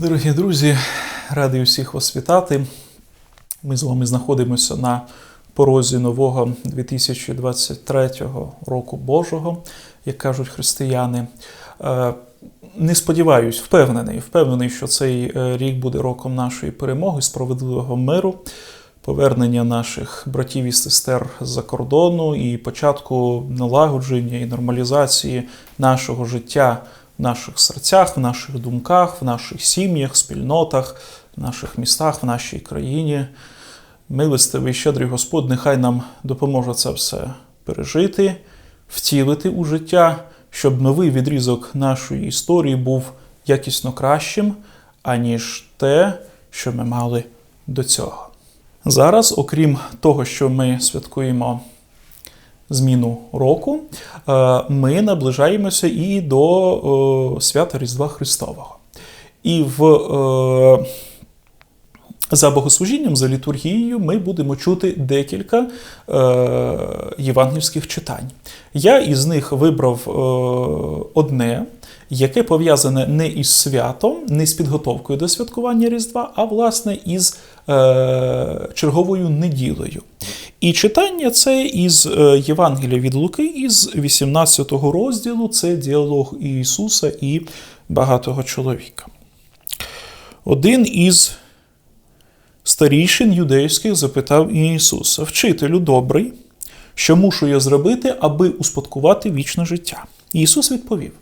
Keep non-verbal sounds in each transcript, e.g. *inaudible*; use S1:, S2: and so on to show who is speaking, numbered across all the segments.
S1: Дорогі друзі, радий усіх вас вітати. Ми з вами знаходимося на порозі нового 2023 року Божого, як кажуть християни. Е, Не сподіваюсь, впевнений, впевнений, що цей е, рік буде роком нашої перемоги, справедливого миру, повернення наших братів і сестер з-за кордону і початку налагодження і нормалізації нашого життя в наших серцях, в наших думках, в наших сім'ях, спільнотах, в наших містах, в нашій країні. Милостивий щедрий Господь, нехай нам допоможе це все пережити, втілити у життя, щоб новий відрізок нашої історії був якісно кращим, аніж те, що ми мали до цього. Зараз, окрім того, що ми святкуємо зміну року, е, ми наближаємося і до е, свята Різдва Христового. І в е, за богослужінням, за літургією, ми будемо чути декілька євангельських читань. Я із них вибрав одне, яке пов'язане не із святом, не з підготовкою до святкування Різдва, а власне із е, черговою неділею. І читання це із е, Євангелія від Луки, із 18 розділу, це діалог Ісуса і багатого чоловіка. Один із старішин юдейських запитав Ісуса: Вчителю добрий, що мушу я зробити, аби успадкувати вічне життя? Ісус відповів: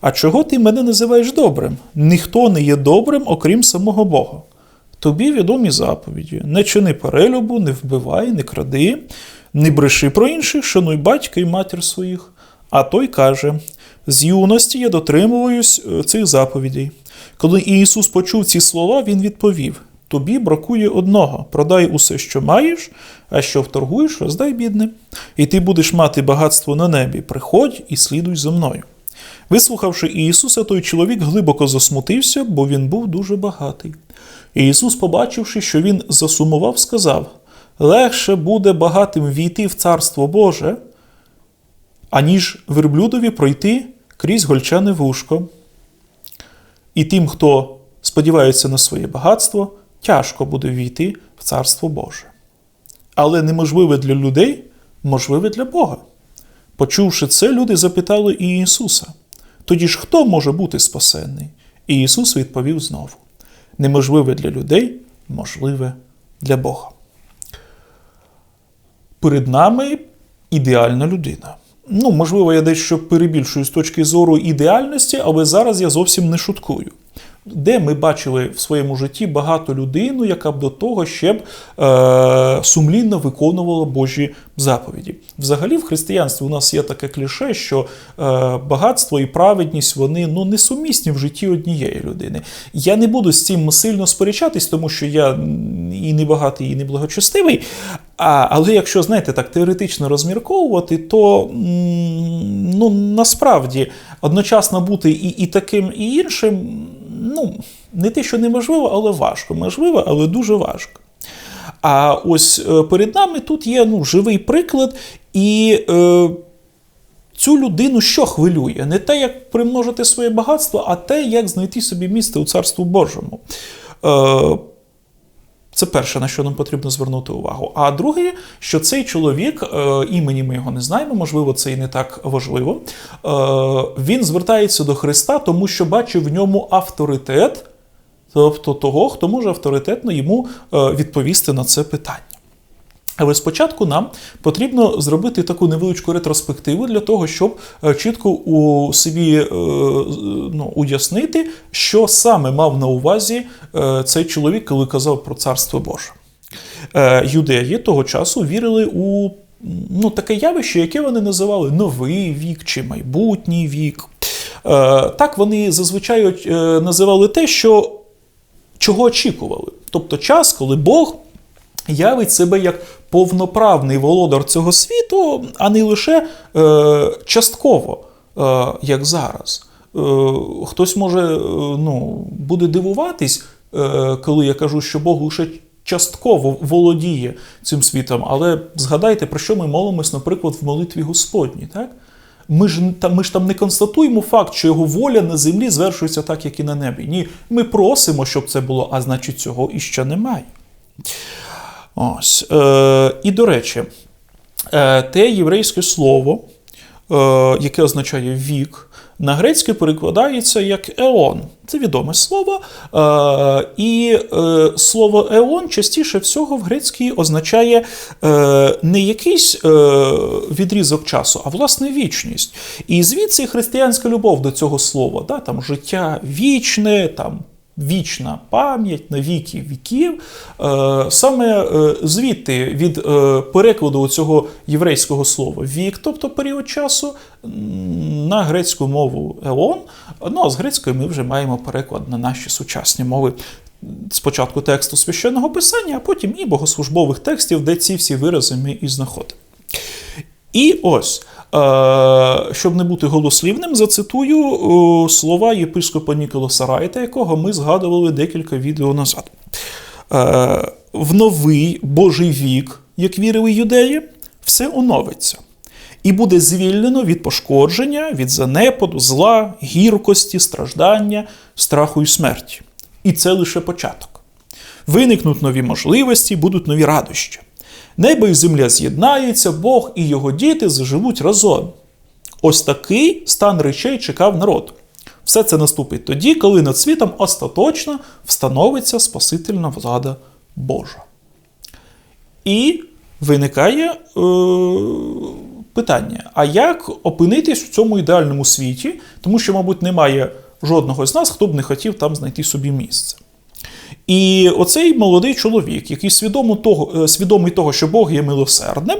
S1: А чого ти мене називаєш добрим? Ніхто не є добрим, окрім самого Бога. Тобі відомі заповіді: не чини перелюбу, не вбивай, не кради, не бреши про інших, шануй батька і матір своїх. А той каже: з юності я дотримуюсь е, цих заповідей. Коли Ісус почув ці слова, Він відповів: Тобі бракує одного: продай усе, що маєш, а що вторгуєш, роздай бідним. І ти будеш мати багатство на небі. Приходь і слідуй за мною. Вислухавши Ісуса, той чоловік глибоко засмутився, бо він був дуже багатий. І Ісус, побачивши, що він засумував, сказав: легше буде багатим війти в Царство Боже, аніж верблюдові пройти крізь гольчане вушко. І тим, хто сподівається на своє багатство, тяжко буде війти в Царство Боже. Але неможливе для людей, можливе для Бога. Почувши це, люди запитали і Ісуса: тоді ж хто може бути спасенний? І Ісус відповів знову: неможливе для людей, можливе для Бога. Перед нами ідеальна людина. Ну, можливо, я дещо перебільшую з точки зору ідеальності, але зараз я зовсім не шуткую. Де ми бачили в своєму житті багато людину, яка б до того ще б е, сумлінно виконувала Божі заповіді. Взагалі, в християнстві у нас є таке кліше, що е, багатство і праведність вони ну, несумісні в житті однієї людини. Я не буду з цим сильно сперечатись, тому що я і не багатий, і не благочестивий. А, Але якщо, знаєте, так теоретично розмірковувати, то ну, насправді одночасно бути і, і таким, і іншим ну, не те, що неможливо, але важко. Можливо, але дуже важко. А ось е, перед нами тут є ну, живий приклад, і е, цю людину що хвилює? Не те, як примножити своє багатство, а те, як знайти собі місце у Царству Божому. Е, це перше, на що нам потрібно звернути увагу. А друге, що цей чоловік, е, імені ми його не знаємо, можливо, це і не так важливо. Е, він звертається до Христа, тому що бачив в ньому авторитет, тобто того, хто може авторитетно йому е, відповісти на це питання. Але спочатку нам потрібно зробити таку невеличку ретроспективу для того, щоб чітко у собі ну, уяснити, що саме мав на увазі цей чоловік, коли казав про царство Боже. Юдеї того часу вірили у ну, таке явище, яке вони називали новий вік чи майбутній вік. Так вони зазвичай називали те, що чого очікували. Тобто час, коли Бог явить себе як повноправний володар цього світу, а не лише е, частково, е, як зараз. Е, хтось може е, ну, буде дивуватись, е, коли я кажу, що Бог лише частково володіє цим світом, але згадайте, про що ми молимось, наприклад, в молитві Господній. Так? Ми ж, там, ми ж там не констатуємо факт, що його воля на землі звершується так, як і на небі. Ні, ми просимо, щоб це було, а значить, цього іще немає. Ось. Е, І до речі, е, те єврейське слово, е, яке означає вік, на грецьке перекладається як еон. Це відоме слово. Е, І е, слово еон частіше всього в грецькій означає е, не якийсь е, відрізок часу, а власне вічність. І звідси християнська любов до цього слова, да, там життя вічне, там вічна пам'ять на віки віків. Е, Саме е, звідти від е, перекладу цього єврейського слова вік, тобто період часу, на грецьку мову еон. Ну а з грецької ми вже маємо переклад на наші сучасні мови. Спочатку тексту священного писання, а потім і богослужбових текстів, де ці всі вирази ми і знаходимо. І ось, щоб не бути голослівним, зацитую е, слова єпископа Ніколаса Райта, якого ми згадували декілька відео назад. Е, В новий Божий вік, як вірили юдеї, все оновиться. І буде звільнено від пошкодження, від занепаду, зла, гіркості, страждання, страху і смерті. І це лише початок. Виникнуть нові можливості, будуть нові радощі. Небо і земля з'єднаються, Бог і його діти заживуть разом. Ось такий стан речей чекав народ. Все це наступить тоді, коли над світом остаточно встановиться Спасительна влада Божа. І виникає е, питання: а як опинитись в цьому ідеальному світі? Тому що, мабуть, немає жодного з нас, хто б не хотів там знайти собі місце. І оцей молодий чоловік, який свідомо того, е, свідомий того, що Бог є милосердним,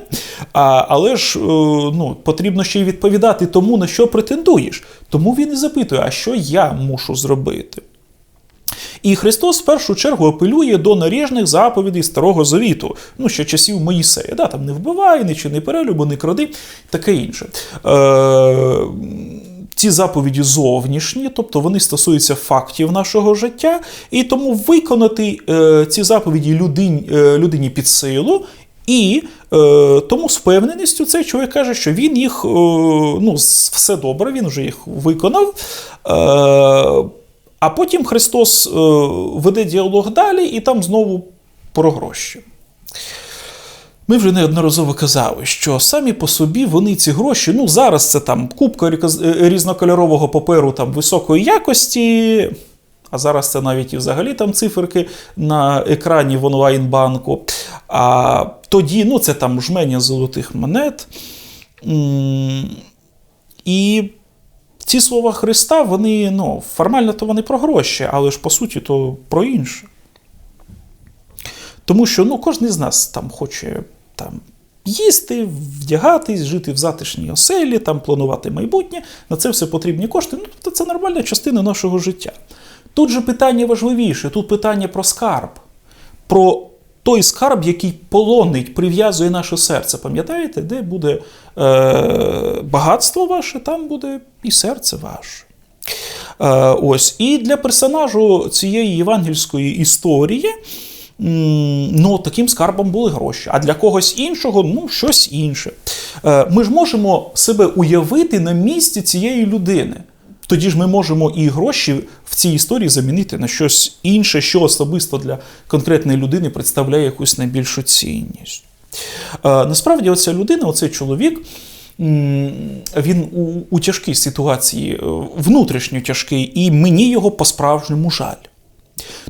S1: але ж е, ну, потрібно ще й відповідати тому, на що претендуєш. Тому він і запитує, а що я мушу зробити? І Христос в першу чергу апелює до наріжних заповідей Старого Завіту, ну ще часів Моїсея. Да, там не вбивай, не чини перелюбу, не кради, таке інше. Е, ці заповіді зовнішні, тобто вони стосуються фактів нашого життя, і тому виконати е, ці заповіді людині, е, людині під силу. І е, тому з впевненістю цей чоловік каже, що він їх е, ну, все добре, він вже їх виконав. Е, а потім Христос е, веде діалог далі, і там знову про гроші. Ми вже неодноразово казали, що самі по собі вони ці гроші, ну зараз це там купка різнокольорового паперу там високої якості, а зараз це навіть і взагалі там циферки на екрані в онлайн-банку. А тоді ну це там жменя золотих монет. І ці слова Христа, вони ну, формально то вони про гроші, але ж по суті то про інше. Тому що ну, кожен з нас там хоче там, їсти, вдягатись, жити в затишній оселі, там, планувати майбутнє. На це все потрібні кошти. Ну, тобто Це нормальна частина нашого життя. Тут же питання важливіше, тут питання про скарб, про той скарб, який полонить, прив'язує наше серце. Пам'ятаєте, де буде е, багатство ваше, там буде і серце ваше. Е, ось. І для персонажу цієї євангельської історії. Ну, таким скарбом були гроші, а для когось іншого ну, щось інше. Е, ми ж можемо себе уявити на місці цієї людини. Тоді ж ми можемо і гроші в цій історії замінити на щось інше, що особисто для конкретної людини представляє якусь найбільшу цінність. Е, насправді, оця людина, оцей чоловік, він у, у тяжкій ситуації, е, внутрішньо тяжкий, і мені його по-справжньому жаль.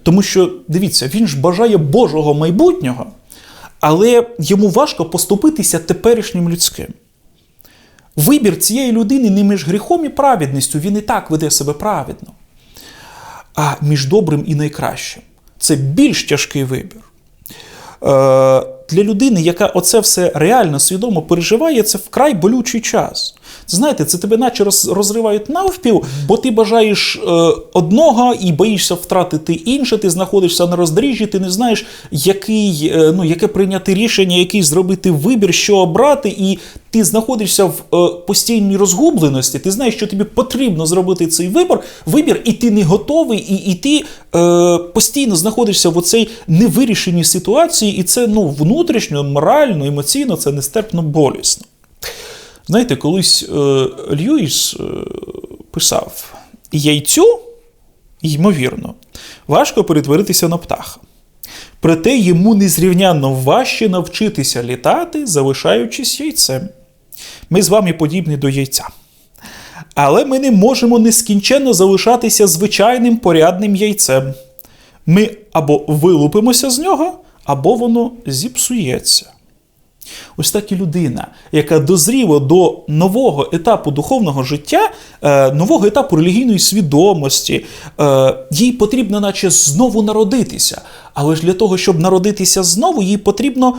S1: Тому що, дивіться, він ж бажає Божого майбутнього, але йому важко поступитися теперішнім людським. Вибір цієї людини не між гріхом і праведністю, він і так веде себе праведно, а між добрим і найкращим. Це більш тяжкий вибір. Для людини, яка оце все реально свідомо переживає, це вкрай болючий час. Знаєте, це тебе наче розривають навпіл, бо ти бажаєш е, одного і боїшся втратити інше. Ти знаходишся на роздоріжжі, ти не знаєш, який, е, ну, яке прийняти рішення, який зробити вибір, що обрати, і ти знаходишся в е, постійній розгубленості. Ти знаєш, що тобі потрібно зробити цей вибір, вибір, і ти не готовий, і і ти е, постійно знаходишся в оцей невирішеній ситуації, і це ну, внутрішньо, морально, емоційно, це нестерпно болісно. Знаєте, колись е, Льюіс е, писав: яйцю, ймовірно, важко перетворитися на птаха. Проте йому незрівнянно важче навчитися літати, залишаючись яйцем. Ми з вами подібні до яйця. Але ми не можемо нескінченно залишатися звичайним порядним яйцем. Ми або вилупимося з нього, або воно зіпсується. Ось так і людина, яка дозріла до нового етапу духовного життя, е, нового етапу релігійної свідомості, е, їй потрібно, наче знову народитися. Але ж для того, щоб народитися знову, їй потрібно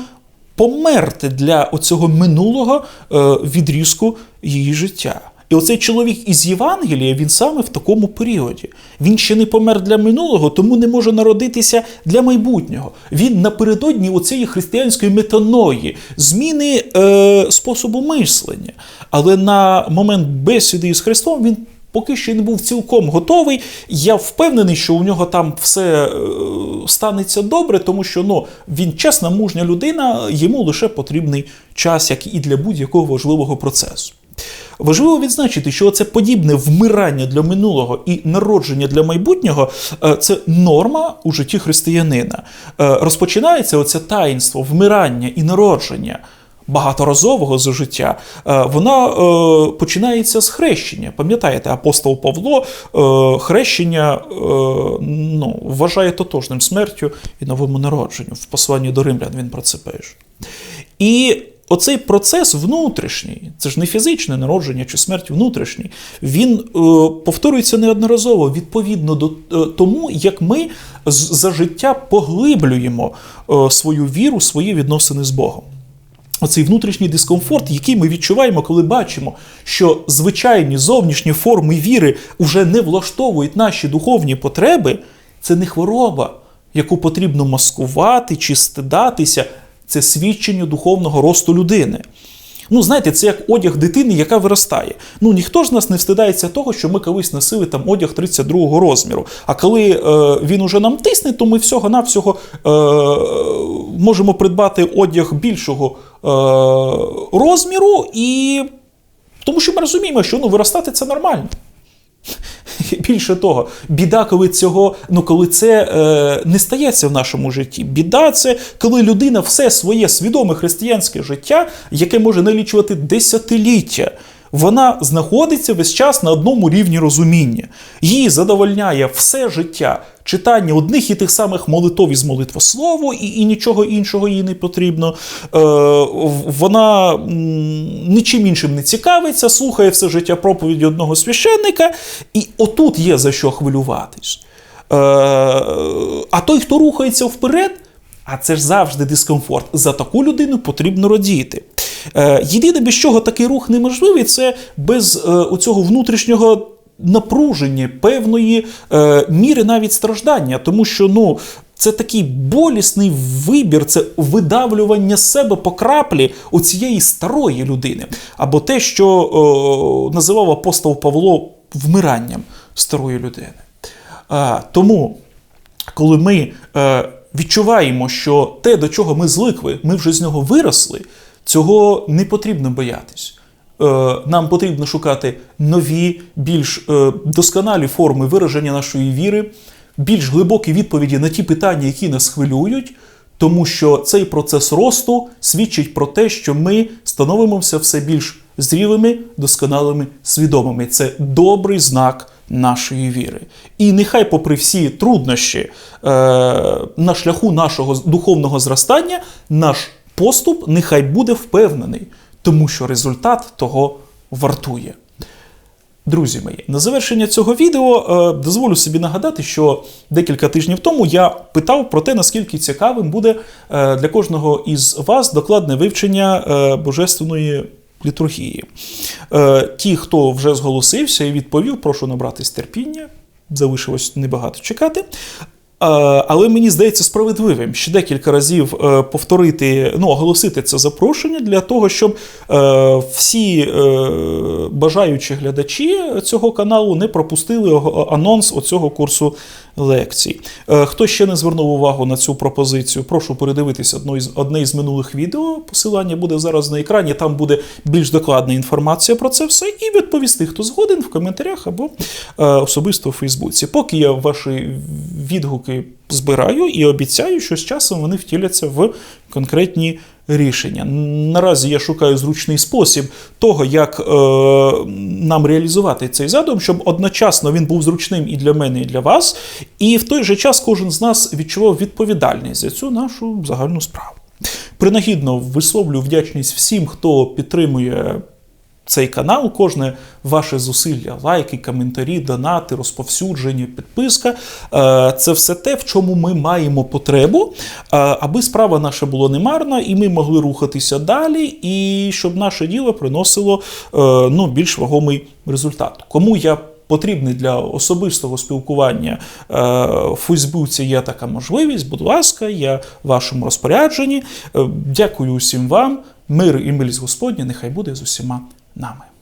S1: померти для оцього минулого е, відрізку її життя. І оцей чоловік із Євангелія, він саме в такому періоді. Він ще не помер для минулого, тому не може народитися для майбутнього. Він напередодні оцеї християнської метаної, зміни е, способу мислення. Але на момент бесіди із Христом він. Поки що не був цілком готовий. Я впевнений, що у нього там все е, станеться добре, тому що ну, він чесна, мужня людина, йому лише потрібний час, як і для будь-якого важливого процесу. Важливо відзначити, що це подібне вмирання для минулого і народження для майбутнього е, це норма у житті християнина. Е, Розпочинається оце таїнство вмирання і народження. Багаторазового за життя, е, вона е, починається з хрещення. Пам'ятаєте, апостол Павло е, хрещення ну, вважає тотожним смертю і новому народженню. В посланні до римлян він про це пише. І оцей процес внутрішній, це ж не фізичне народження чи смерть внутрішній, він повторюється неодноразово відповідно до тому, як ми за життя поглиблюємо свою віру, свої відносини з Богом. Оцей внутрішній дискомфорт, який ми відчуваємо, коли бачимо, що звичайні зовнішні форми віри вже не влаштовують наші духовні потреби, це не хвороба, яку потрібно маскувати чи стидатися, це свідчення духовного росту людини. Ну, знаєте, це як одяг дитини, яка виростає. Ну ніхто з нас не встидається того, що ми колись носили там одяг 32-го розміру. А коли е, він уже нам тисне, то ми всього-навсього е, можемо придбати одяг більшого е, розміру, і тому що ми розуміємо, що ну, виростати це нормально. *laughs* Більше того, біда, коли цього, ну коли це е, не стається в нашому житті. Біда це коли людина все своє свідоме християнське життя, яке може налічувати десятиліття, вона знаходиться весь час на одному рівні розуміння. Її задовольняє все життя читання одних і тих самих молитов із молитвослову, і, і нічого іншого їй не потрібно. Е, вона нічим іншим не цікавиться, слухає все життя проповіді одного священника, і отут є за що хвилюватись. Е, а той, хто рухається вперед, а це ж завжди дискомфорт. За таку людину потрібно радіти. Е, єдине, без чого такий рух неможливий, це без е, оцього внутрішнього напруження, певної е, міри навіть страждання, тому що ну. Це такий болісний вибір, це видавлювання себе по краплі у цієї старої людини. Або те, що о, називав апостол Павло вмиранням старої людини. А, тому, коли ми е, відчуваємо, що те, до чого ми звикли, ми вже з нього виросли, цього не потрібно боятись. Е, нам потрібно шукати нові, більш е, досконалі форми вираження нашої віри, більш глибокі відповіді на ті питання, які нас хвилюють, тому що цей процес росту свідчить про те, що ми становимося все більш зрілими, досконалими, свідомими. Це добрий знак нашої віри. І нехай, попри всі труднощі е, на шляху нашого духовного зростання, наш поступ нехай буде впевнений, тому що результат того вартує. Друзі мої, на завершення цього відео е, дозволю собі нагадати, що декілька тижнів тому я питав про те, наскільки цікавим буде е, для кожного із вас докладне вивчення е, божественної літургії. Ті, хто вже зголосився і відповів, прошу набратись терпіння, залишилось небагато чекати. Але мені здається справедливим ще декілька разів е, повторити, ну, оголосити це запрошення для того, щоб е, всі е, бажаючі глядачі цього каналу не пропустили анонс оцього курсу лекцій. Е, Хто ще не звернув увагу на цю пропозицію, прошу передивитися одне із, одне із минулих відео. Посилання буде зараз на екрані. Там буде більш докладна інформація про це все, і відповісти, хто згоден в коментарях або е, особисто у Фейсбуці. Поки я ваші відгуки збираю і обіцяю, що з часом вони втіляться в конкретні рішення. Наразі я шукаю зручний спосіб того, як е, нам реалізувати цей задум, щоб одночасно він був зручним і для мене, і для вас, і в той же час кожен з нас відчував відповідальність за цю нашу загальну справу. Принагідно висловлюю вдячність всім, хто підтримує цей канал, кожне ваше зусилля, лайки, коментарі, донати, розповсюдження, підписка е, це все те, в чому ми маємо потребу, е, аби справа наша була не марна, і ми могли рухатися далі, і щоб наше діло приносило е, ну, більш вагомий результат. Кому я потрібний для особистого спілкування в Фейсбуці є така можливість. Будь ласка, я в вашому розпорядженні. Дякую усім вам. Мир і милість Господня, нехай буде з усіма нами.